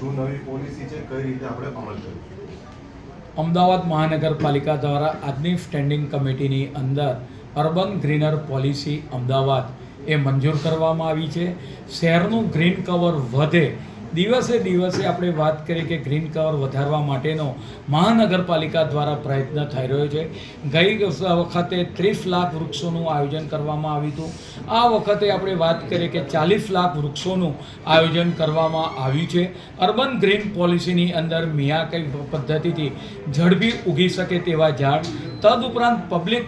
શું નવી પોલિસી છે, કઈ રીતે આપણે અમલ કરીશું અમદાવાદ મહાનગરપાલિકા દ્વારા આજની સ્ટેન્ડિંગ કમિટીની અંદર અર્બન ગ્રીનર પોલિસી અમદાવાદ એ મંજૂર કરવામાં આવી છે. શહેરનું ગ્રીન કવર વધે દિવસે દિવસે આપણે વાત કરીએ કે ગ્રીન કવર વધારવા માટેનો મહાનગરપાલિકા દ્વારા પ્રયત્ન થઈ રહ્યો છે. ગઈ વખતે ત્રીસ લાખ વૃક્ષોનું આયોજન કરવામાં આવ્યું હતું. આ વખતે આપણે વાત કરીએ કે ચાલીસ લાખ વૃક્ષોનું આયોજન કરવામાં આવ્યું છે. અર્બન ગ્રીન પોલિસીની અંદર મિયાકઈ પદ્ધતિથી ઝડપી ઉગી શકે તેવા ઝાડ તદુપરાંત પબ્લિક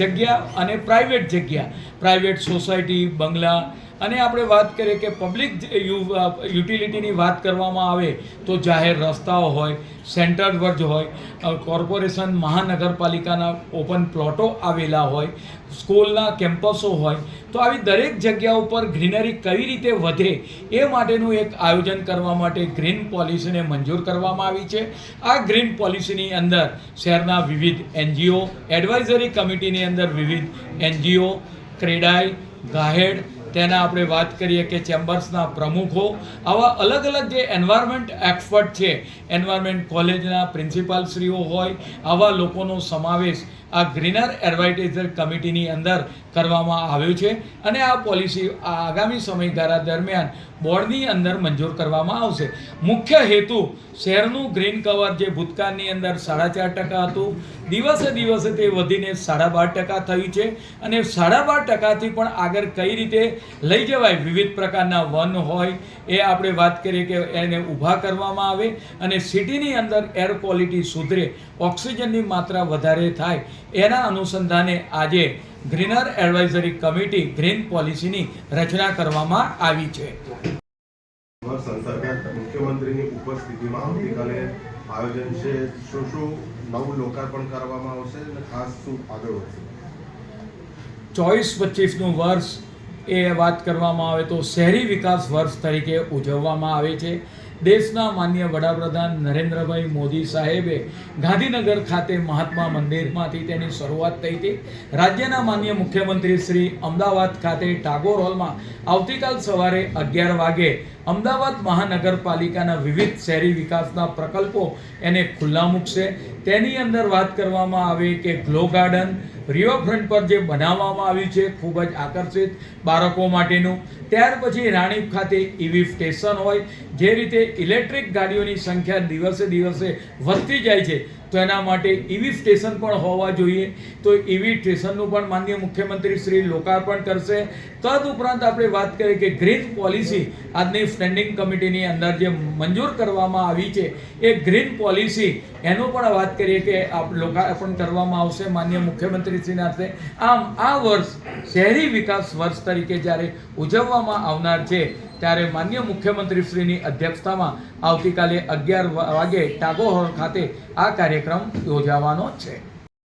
જગ્યા અને પ્રાઇવેટ જગ્યા. પ્રાઇવેટ સોસાયટી બંગલા. અને આપણે વાત કરીએ કે પબ્લિક યુટિલિટીની વાત કરવામાં આવે તો જાહેર રસ્તાઓ હોય સેન્ટર વર્જ હોય કોર્પોરેશન મહાનગરપાલિકાના ઓપન પ્લોટો આવેલા હોય, સ્કૂલના કેમ્પસો હોય, તો આવી દરેક જગ્યા ઉપર ગ્રીનરી કઈ રીતે વધે એ માટેનું એક આયોજન કરવા માટે ગ્રીન પોલિસીને મંજૂર કરવામાં આવી છે. આ ગ્રીન પોલિસીની અંદર શહેરના વિવિધ એનજીઓ એડવાઇઝરી કમિટીની અંદર વિવિધ એનજીઓ ક્રેડાઈ ગાહેડ તેના આપણે વાત કરીએ કે ચેમ્બર્સના પ્રમુખો. આવા અલગ અલગ જે એન્વાયરમેન્ટ એક્સપર્ટ છે એન્વાયરમેન્ટ કોલેજના પ્રિન્સિપાલશ્રીઓ હોય, આવા લોકોનો સમાવેશ આ ગ્રીનર એડવાઇઝર કમિટીની અંદર કરવામાં આવ્યો છે અને આ પોલિસી આગામી સમયગાળા દરમિયાન બોર્ડની અંદર મંજૂર કરવામાં આવશે. મુખ્ય હેતુ શહેરનું ગ્રીન કવર જે ભૂતકાળની અંદર સાડા ચાર ટકા હતું, દિવસે દિવસે તે વધીને સાડા બાર ટકા થયું છે અને સાડા બાર ટકાથી પણ આગળ કઈ રીતે લઈ જવાય. વિવિધ પ્રકારના વન હોય એ આપણે વાત કરીએ કે એને ઊભા કરવામાં આવે અને સિટીની અંદર એર ક્વોલિટી સુધરે ઓક્સિજનની માત્રા વધારે થાય એના અનુસંધાને આજે ગ્રીનર એડવાઇઝરી કમિટી ગ્રીન પોલિસીની રચના કરવામાં આવી છે. મુખ્યમંત્રીની ઉપસ્થિતિમાં આવતીકાલે આયોજન છે. શું શું નવું લોકાર્પણ કરવામાં આવશે અને ખાસ શું આગળ વધશે? ચોવીસ પચીસનું વર્ષ એ વાત કરવામાં આવે તો શહેરી વિકાસ વર્ષ તરીકે ઉજવવામાં આવે છે. દેશના માન્ય વડાપ્રધાન નરેન્દ્રભાઈ મોદી સાહેબે ગાંધીનગર ખાતે મહાત્મા મંદિરમાંથી તેની શરૂઆત થઈ હતી. રાજ્યના માન્ય મુખ્યમંત્રી શ્રી અમદાવાદ ખાતે ટાગોર હોલમાં આવતીકાલ સવારે અગિયાર વાગે અમદાવાદ મહાનગરપાલિકાના વિવિધ શહેરી વિકાસના પ્રકલ્પો એને ખુલ્લા મૂકશે. તેની અંદર વાત કરવામાં આવે કે ગ્લો ગાર્ડન રિવરફ્રન્ટ પર જે બનાવવામાં આવ્યું છે, ખૂબ જ આકર્ષિત બાળકો માટેનું. ત્યાર પછી રાણીપ ખાતે ઈવી સ્ટેશન હોય, જે રીતે ઇલેક્ટ્રિક ગાડીઓની સંખ્યા દિવસે દિવસે વધતી જાય છે, તો એના માટે ઈવી સ્ટેશન પણ હોવા જોઈએ. તો ઈવી સ્ટેશનનું પણ માનનીય મુખ્યમંત્રી શ્રી લોકાર્પણ કરશે. તદ ઉપરાંત આપણે વાત કરીએ કે ગ્રીન પોલિસી આજની સ્ટેન્ડિંગ કમિટીની અંદર જે મંજૂર કરવામાં આવી છે એ ગ્રીન પોલિસી એનું પણ વાત કરીએ કે આપ લોકાર્પણ કરવામાં આવશે માન્ય મુખ્યમંત્રીશ્રીના હસ્તે આમ, આ વર્ષ શહેરી વિકાસ વર્ષ તરીકે જ્યારે ઉજવવામાં આવનાર છે, ત્યારે માન્ય મુખ્યમંત્રીશ્રીની અધ્યક્ષતામાં આવતીકાલે અગિયાર વાગે ટાગોર ખાતે આ કાર્યક્રમ યોજાવાનો છે.